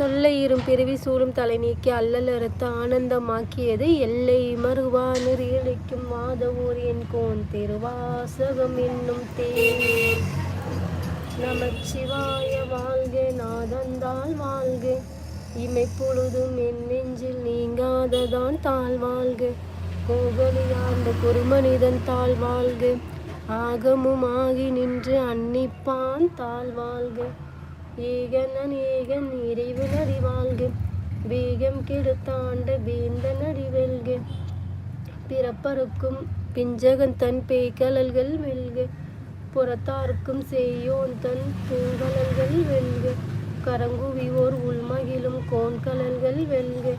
தொல்லையிரும் பிறவி சூழும் தலை நீக்கி அறுத்து ஆனந்தமாக்கியது எல்லை மறுவா நெறியளிக்கும் மாதவூர் என் கோன் திருவாசகம் என்னும் தேன் நமச்சிவாய வாழ்க நாதந்தால் வாழ்க. இமை பொழுதும் என் நெஞ்சில் நீங்காததான் தாழ் வாழ்க. கோகலியாண்ட குருமனிதன் தாழ் வாழ்க. ஆகமும் ஆகி நின்று அன்னிப்பான் தாழ் வாழ்க. ஈகன் ஏகன் இறைவு நடி வாழ்க. பீகம் கெடுத்தாண்ட வேந்தன் நடி வெல்க. பிறப்பருக்கும் பிஞ்சகன் தன் பேய்கலல்கள் வெல்க. புறத்தார்க்கும் செய்யோன் தன் பூங்கலல்கள் வெல்க. கரங்குவியோர் உள்மகிழும் கோண்கலல்கள் வெல்க.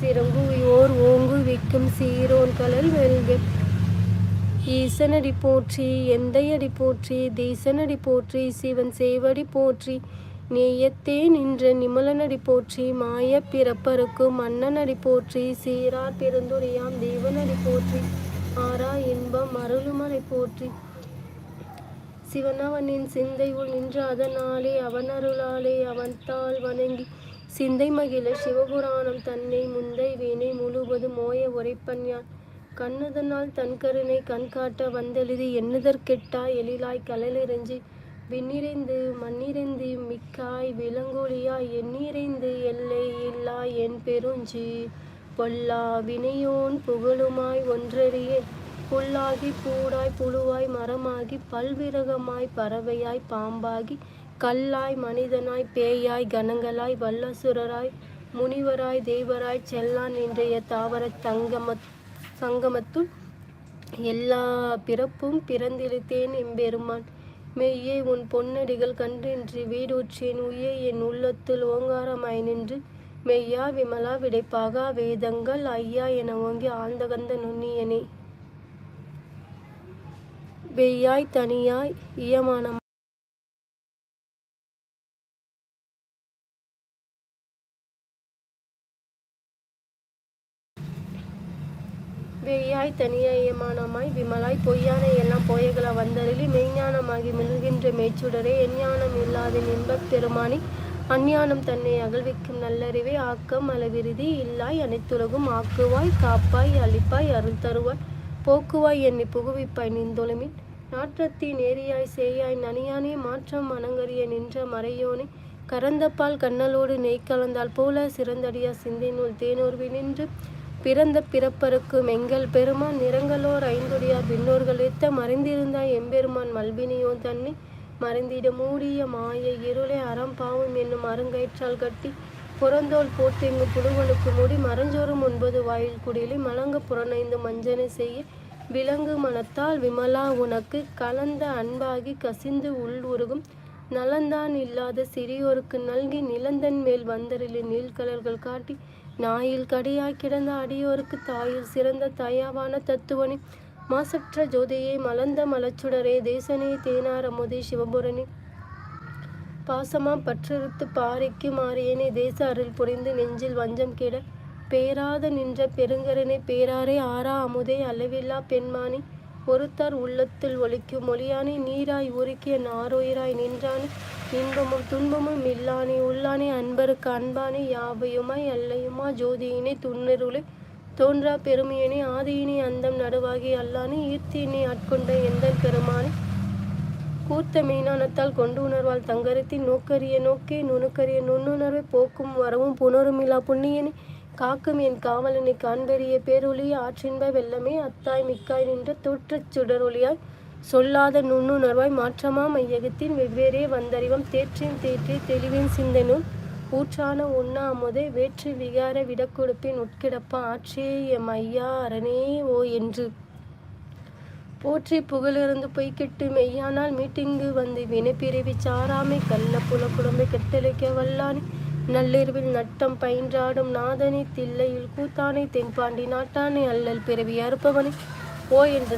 சிறங்குவியோர் ஓங்குவிக்கும் சீரோன் கலல் வெல்க. ஈசனடி போற்றி எந்தையடி போற்றி தீசனடி போற்றி சிவன் சேவடி போற்றி நேயத்தே நின்ற நிமலனடி போற்றி மாய பிறப்பருக்கு மன்னனடி போற்றி சீரார் பெருந்துரையாம் தேவனடி போற்றி ஆரா இன்பம் அருளுமலை போற்றி. சிவனவனின் சிந்தை உள் நின்ற அதனாலே அவன் அருளாலே அவன் தாள் வணங்கி சிந்தை மகிழ சிவபுராணம் தன்னை முந்தை வீணை முழுவதும் மோய உரைப்பன்யான் கண்ணுதனால் தன் கருணை கண் வந்தெழுதி எண்ணுதற்கெட்டா எழிலாய் கலலிறைஞ்சி விண்ணிறைந்து மண்ணிறைந்து மிக்காய் விலங்கொழியாய் எண்ணிறைந்து எல்லை இல்லா என் பெருஞ்சி. பொல்லா வினையோன் புகழுமாய் ஒன்றறிய புல்லாகி பூடாய் புழுவாய் மரமாகி பல்விரகமாய் பறவையாய் பாம்பாகி கல்லாய் மனிதனாய் பேயாய் கணங்களாய் வல்லசுரராய் முனிவராய் தேவராய் செல்லான் இன்றைய தாவரத் தங்கமத் சங்கமத்துள் எல்லா பிறப்பும் பிறந்திருத்தேன் எம்பெருமான். மெய்யே உன் பொன்னடிகள் கன்றின்றி வீடுற்றேன் உயே என் உள்ளத்தில் ஓங்காரமாய் நின்று மெய்யா விமலா விடைப்பாகா வேதங்கள் ஐயா என ஓங்கி ஆழ்ந்தகந்த நுண்ணியனே. வெய்யாய் தனியாய் இயமான வெய்யாய் தனியாய் இயமானமாய் விமலாய் பொய்யான எல்லாம் போயகள வந்தருளி மெய்ஞானமாகி மில்கின்ற மேய்ச்சுடரே எஞ்ஞானம் இல்லாத இன்பப் பெருமானி அஞ்ஞானம் தன்னை அகழ்விக்கும் நல்லறிவை ஆக்கம் அளவிருதி இல்லாய் அனைத்துலகும் ஆக்குவாய் காப்பாய் அழிப்பாய் அருள் தருவாய் போக்குவாய் என்னை புகுவிப்பாய் நின்றொழுமின். நாற்றத்தின் ஏரியாய் சேயாய் நனியானே மாற்றம் மனங்கரிய நின்ற மறையோனே கரந்தப்பால் கண்ணலோடு நெய் கலந்தால் போல சிறந்தடியா சிந்தை நூல் தேனோர்வி நின்று பிறந்த பிறப்பருக்கும் எங்கள் பெருமான் நிறங்களோர் ஐந்துடையார் விண்ணோர்கள் எத்த மறைந்திருந்தாய் எம்பெருமான் மல்பினியோ தன்னை மறைந்திட மூடிய மாய இருளை அறம் பாவம் என்னும் அருங்கயிற்றால் கட்டி புறந்தோல் போட்டெங்கு புழுவனுக்கு மூடி மரஞ்சோறும் ஒன்பது வாயில் குடிலி மலங்க புறனைந்து மஞ்சனை செய்ய விலங்கு மனத்தால் விமலா உனக்கு கலந்த அன்பாகி கசிந்து உள் உருகும். நலந்தான் இல்லாத சிறியோருக்கு நல்கி நிலந்தன் மேல் வந்தரிலின் நீள்கலர்கள் காட்டி நாயில் கடியாய் கிடந்த அடியோருக்கு தாயில் சிறந்த தயாவான தத்துவனே மாசற்ற ஜோதியே மலர்ந்த மலச்சுடரே தேசனே தேனாரமுதே சிவபுரணி பாசமா பற்றறுத்து பாறைக்கு மாறியனே தேச அருள் புரிந்து நெஞ்சில் வஞ்சம் கிட பேராத நின்ற பெருங்கரனை பேராரே ஆறா அமுதே அளவில்லா பெண்மானி. பொறுத்தார் உள்ளத்தில் ஒழிக்கும் மொழியானே நீராய் உருக்கிய நாரோயிராய் நின்றானே. இன்பமும் துன்பமும் இல்லானே உள்ளானே அன்பருக்கு அன்பானே யாவையுமாய் அல்லையுமா ஜோதியினை துண்ணருளே தோன்றா பெருமையினை ஆதியினை அந்தம் நடுவாகி அல்லானே ஈர்த்தியினை ஆட்கொண்ட எந்த பெருமானே. கூர்த்த மெய்ஞானத்தால் கொண்டு உணர்வால் தங்கரத்தின் நோக்கரிய நோக்கே நுணுக்கரிய நுண்ணுணர்வை போக்கும் வரவும் புணருமில்லா புண்ணியனே. காக்கும் என் காவலனை காண்பெரிய பேரொழிய ஆற்றின்ப வெள்ளமே அத்தாய் மிக்காய் நின்ற தோற்றச் சுடரொளியாய் சொல்லாத நுண்ணுணர்வாய் மாற்றமாம் ஐயகத்தின் வெவ்வேறே வந்தறிவம் தேற்றின் தேற்றி தெளிவின் சிந்தனும் ஊற்றான உண்ணா அமுதே வேற்று விகார விடக்கொடுப்பின் உட்கிடப்பா ஆற்றே எம் ஐயா அரணே ஓ என்று. போற்றி புகழிருந்து பொய்க்கிட்டு மெய்யானால் மீட்டிங்கு வந்து வினைப்பிரிவி சாராமை கள்ள புல குழம்பை கெட்டளிக்க வல்லானே நள்ளிரவில் நட்டம் பயின்றாடும் நாதனை தில்லையில் கூத்தானை தென்பாண்டி நாட்டானை அல்லல் பிறவி அறுப்பவனை. ஓ என்று